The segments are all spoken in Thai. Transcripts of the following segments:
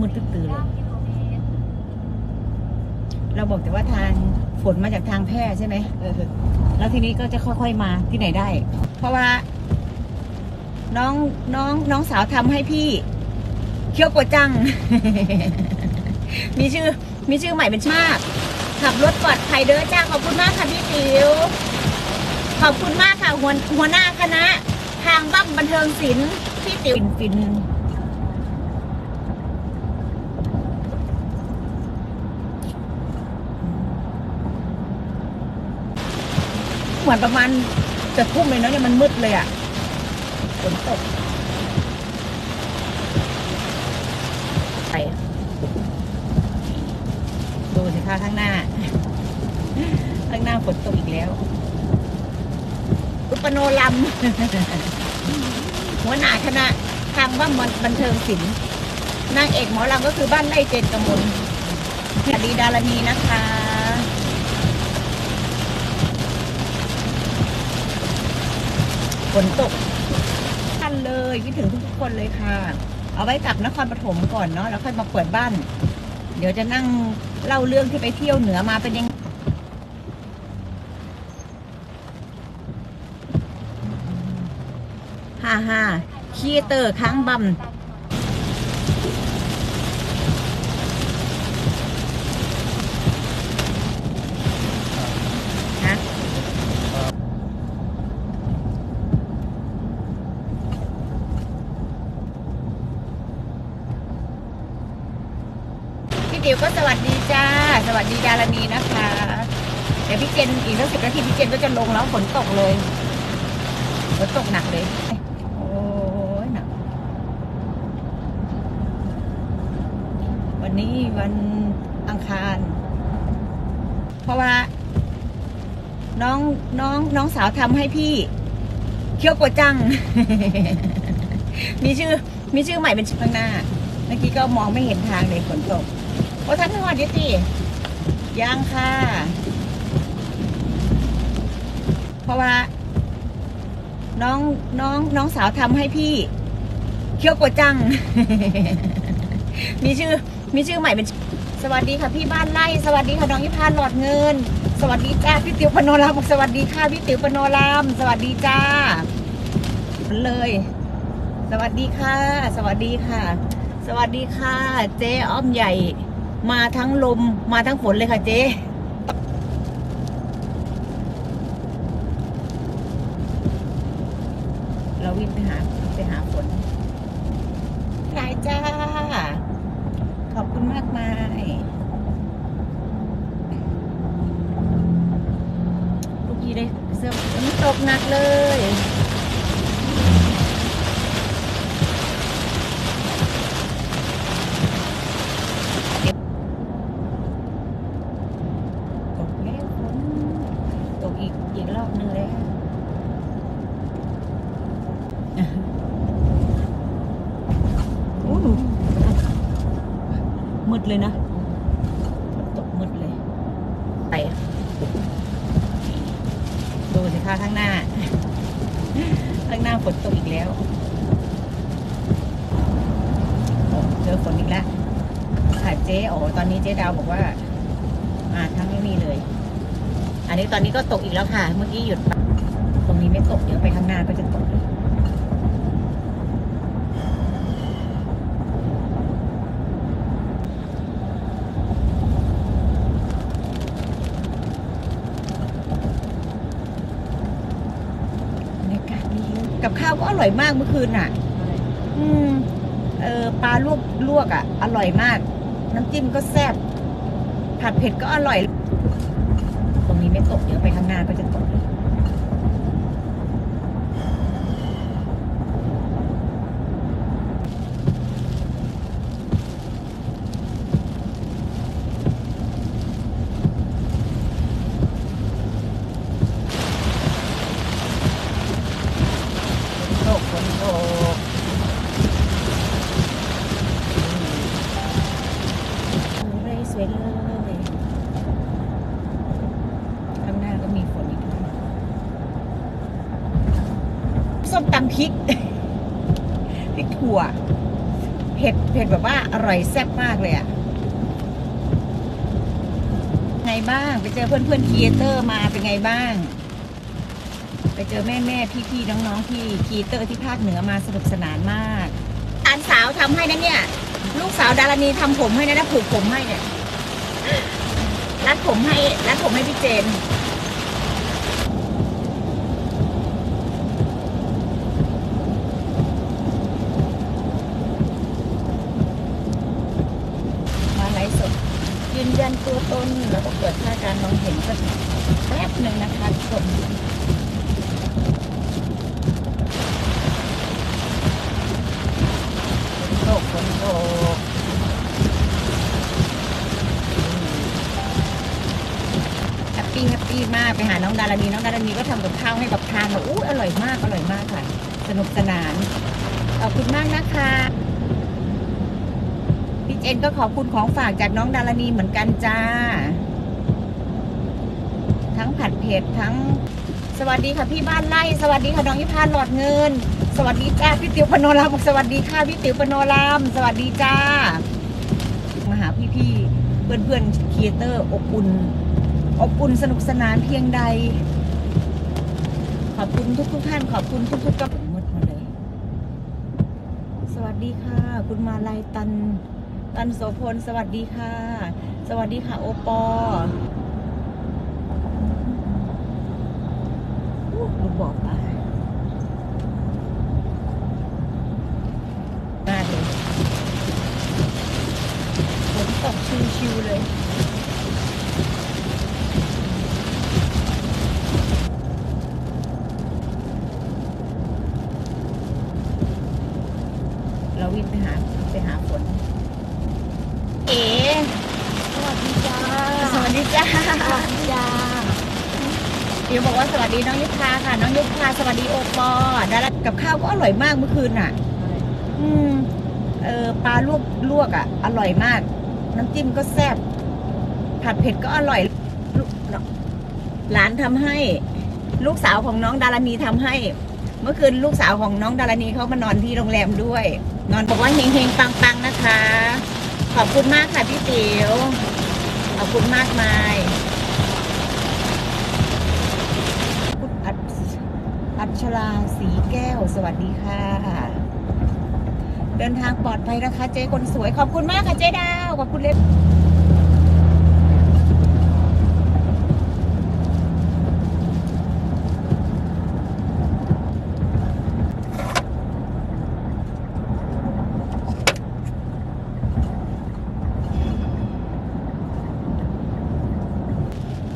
มืดตื้อเลยเราบอกแต่ว่าทางฝนมาจากทางแพร่ใช่ไหมเออแล้วทีนี้ก็จะค่อยๆมาที่ไหนได้ เพราะว่า น้องน้องน้องสาวทำให้พี่ เคี้ยวโกวจัง มีชื่อ มีชื่อใหม่เป็นชาติขับรถปลอดภัยเด้อจ้าขอบคุณมากค่ะพี่ติ๋วขอบคุณมากค่ะหัวหัวหน้าคณะ ทางบั้มบันเทิงศิลป์พี่ติ๋วฟินฟิน เหมือนประมาณจะทุ่มเลยเนาะเนี่ยมันมืดเลยอะ่ะฝนตกไปดูสิคะข้างหน้า ข้างหน้าฝนตกอีกแล้วอุปโนลัมหัวหน้าคณะทางบ้านบันเทิงศิลป์นางเอกหมอลำก็คือบ้านไร่เจนกมลสวัสดีดารณีนะคะ ฝนตกทันเลยคิดถึงทุกๆคนเลยค่ะ เอาไว้กลับนครปฐมก่อนเนาะแล้วค่อยมาเปิดบ้าน เดี๋ยวจะนั่งเล่าเรื่องที่ไปเที่ยวเหนือมาเป็นยังฮ่าฮ่าคีเตอร์ค้างบำฮะ พี่ติ๋วก็สวัสดีจ้า สวัสดีดารณีนะคะ เดี๋ยวพี่เจนอีกสักสิบนาทีพี่เจนก็จะลงแล้วฝนตกเลยฝนตกหนักเลย โอ้ยหนัก วันนี้วันอังคาร เพราะว่า น้องน้องน้องสาวทำให้พี่เคี้ยวโกวจัง มีชื่อ มีชื่อใหม่เป็นชื่อข้างหน้า เมื่อกี้ก็มองไม่เห็นทางเลยฝนตก โอ้ท่านทอดดิตียังค่ะ เพราะว่า น้องน้องน้องสาวทำให้พี่เคี้ยวกวจัง มีชื่อ มีชื่อใหม่เป็น สวัสดีค่ะ พี่บ้านไร่สวัสดีค่ะน้องยิพานหลอดเงิน สวัสดีจ้าพี่ติ๋วปโนรามบอกสวัสดีค่ะพี่ติ๋วปโนราม สวัสดีจ้า เลย สวัสดีค่ะ สวัสดีค่ะ สวัสดีค่ะ เจ๊อ้อมใหญ่ มาทั้งลมมาทั้งฝนเลยค่ะเจ๊เราวิ่งไปหาไปหาฝนหายจ้า ขอบคุณมากมายลูกยีได้เสื้อฝนตกหนักเลย ตกแล้วฝนตกอีกอีกรอบนึงแล้วโอ้ มืดเลยนะฝนตกมืดเลย ไป ดูสิคะข้างหน้า ข้างหน้าฝนตกอีกแล้วเจอฝนอีกแล้วค่ะเจ๊โอ้ตอนนี้เจ๊ดาวบอกว่าอ่าทั้งไม่มีเลย อันนี้ตอนนี้ก็ตกอีกแล้วค่ะ เมื่อกี้หยุด ตรงนี้ไม่ตกเดี๋ยวไปข้างหน้าก็จะตกเลยบรรยากาศดี กับข้าวก็อร่อยมากเมื่อคืนน่ะ อืม เออปลาลวกลวกอะ อร่อยมาก น้ำจิ้มก็แซ่บผัดเผ็ดก็อร่อย ตรงนี้ไม่ตกเดี๋ยวไปข้างหน้าก็จะตกเลยฝนตกฝนตกอืมเลยสวยเลย ข้างหน้าก็มีฝนอีกแล้ว ส้มตำพริกพริกถั่วเผ็ดเผ็ดแบบว่าอร่อยแซ่บมากเลยอะไงบ้างไปเจอเพื่อนเพื่อนครีเอเตอร์มาเป็นไงบ้าง ไปเจอแม่แม่พี่พี่น้องน้องๆที่ครีเอเตอร์ที่ภาคเหนือมาสนุกสนานมากอานสาวทำให้นะเนี่ย ลูกสาวดารณีทำผมให้นะนะผูกผมให้เนี่ยรัดผมให้รัดผมให้พี่เจน มาไลฟ์สด ยื นยันตัวตนแล้วก็เปิดค่าการมองเห็นก็แป๊บหนึ่งนะคะทุกคนฝนตกฝนตกแฮปปี้แฮปปี้มากไปหาน้องดารณีน้องดารณีก็ทำกับข้าวให้กับทานบอกอู้อร่อยมากอร่อยมากค่ะ สนุกสนานขอบคุณมากนะคะ เจนก็ขอบคุณของฝากจากน้องดารณีเหมือนกันจ้า ทั้งผัดเผ็ดทั้งสวัสดีค่ะพี่บ้านไร่สวัสดีค่ะน้องยิพานหลอดเงิน สวัสดีจ้าพี่ติ๋วปโนรามสวัสดีค่ะพี่ติ๋วปโนรามสวัสดีจ้ามาหาพี่ๆเพื่อนๆครีเอเตอร์อบอุ่นอบอุ่นสนุกสนานเพียงใด ขอบคุณทุกทุกๆท่านขอบคุณทุกๆกับหมดมาเลย สวัสดีค่ะ คุณมาลายตัน ตันโสพล สวัสดีค่ะ สวัสดีค่ะ โอปอลูกบอกมามาเลยฝนตกชิวๆเลย เราวิ่งไปหาไปหาฝน เอ๋ สวัสดีจ้า สวัสดีจ้า สวัสดีจ้า เดี๋ ยวบอกว่าสวัสดีน้องยุพาค่ะ น้องยุพาสวัสดีโอปอดารากับข้าวก็อร่อยมากเมื่อคืนน่ะ อืมเออปลาลวกลวกอะ อร่อยมาก น้ำจิ้มก็แซ่บผัดเผ็ดก็อร่อยหลานทำให้ ลูกสาวของน้องดารณีทำให้ เมื่อคืนลูกสาวของน้องดารณีเขามานอนที่โรงแรมด้วย นอนบอกว่าเฮงเฮงปังปังๆนะคะ ขอบคุณมากค่ะพี่ติ๋วขอบคุณมากมายคุณอัจ อัชราสีแก้ว สวัสดีค่ะ เดินทางปลอดภัยนะคะ เจ๊คนสวย ขอบคุณมากค่ะเจ๊ดาว ขอบคุณเล็ก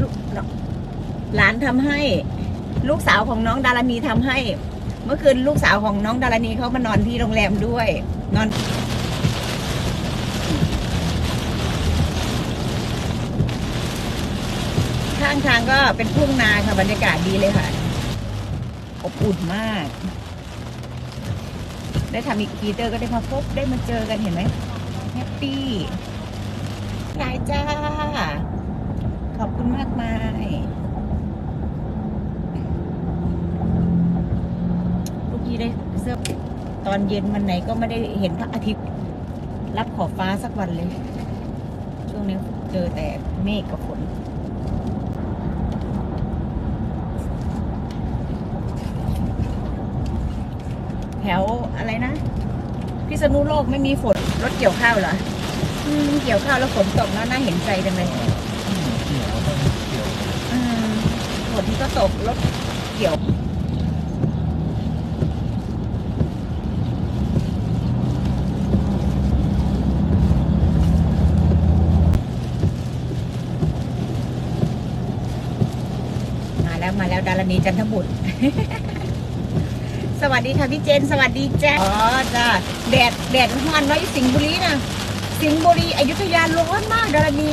ลูกเนาะหลานทำให้ ลูกสาวของน้องดารณีทำให้ เมื่อคืนลูกสาวของน้องดารณีเขามานอนที่โรงแรมด้วย นอนข้างทางก็เป็นทุ่งนาค่ะบรรยากาศดีเลยค่ะ อบอุ่นมาก ได้ทำอีกทีเตอร์ก็ได้มาพบได้มาเจอกันเห็นไหมแฮปปี้ยายจ้า ขอบคุณมากมาย ลูกพี่ ได้เสื้อตอนเย็นวันไหนก็ไม่ได้เห็นพระอาทิตย์ รับขอบฟ้าสักวันเลย ช่วงนี้เจอแต่เมฆกับฝนแถวอะไรนะพิษณุโลกไม่มีฝนรถเกี่ยวข้าวเหรออืมเกี่ยวข้าวแล้วฝนตกแล้วน่าเห็นใจจังเลยอืมฝนก็ตกรถเกี่ยว มา แล้วมาแล้วดารณีจันทบุตร สวัสดีค่ะพี่เจน สวัสดีจ้าอ๋อจ้าแดดแดดร้อนน้อยสิงห์บุรีนะสิงห์บุรีอยุธยาร้อนมากดารณี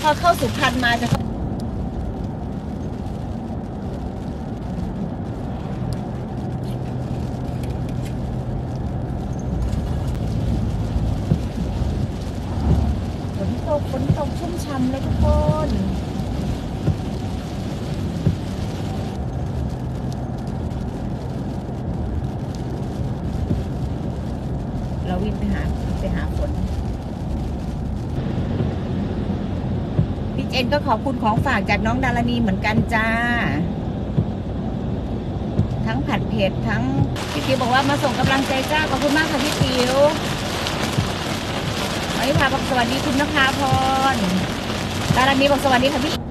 พอเข้าสุพรรณมาจะฝนตกฝนตกชุ่มช่ำเลยทุกคน เรา วิ่งไปหาไปหาฝน พี่เจนก็ขอบคุณของฝากจากน้องดารณีเหมือนกันจ้า ทั้งผัดเผ็ดทั้งพี่ติ๋วบอกว่ามาส่งกำลังใจจ้าขอบคุณมากค่ะพี่ติ๋ววันนี้พาบอกสวัสดีคุณนภาพรดารณีบอกสวัสดีค่ะพี่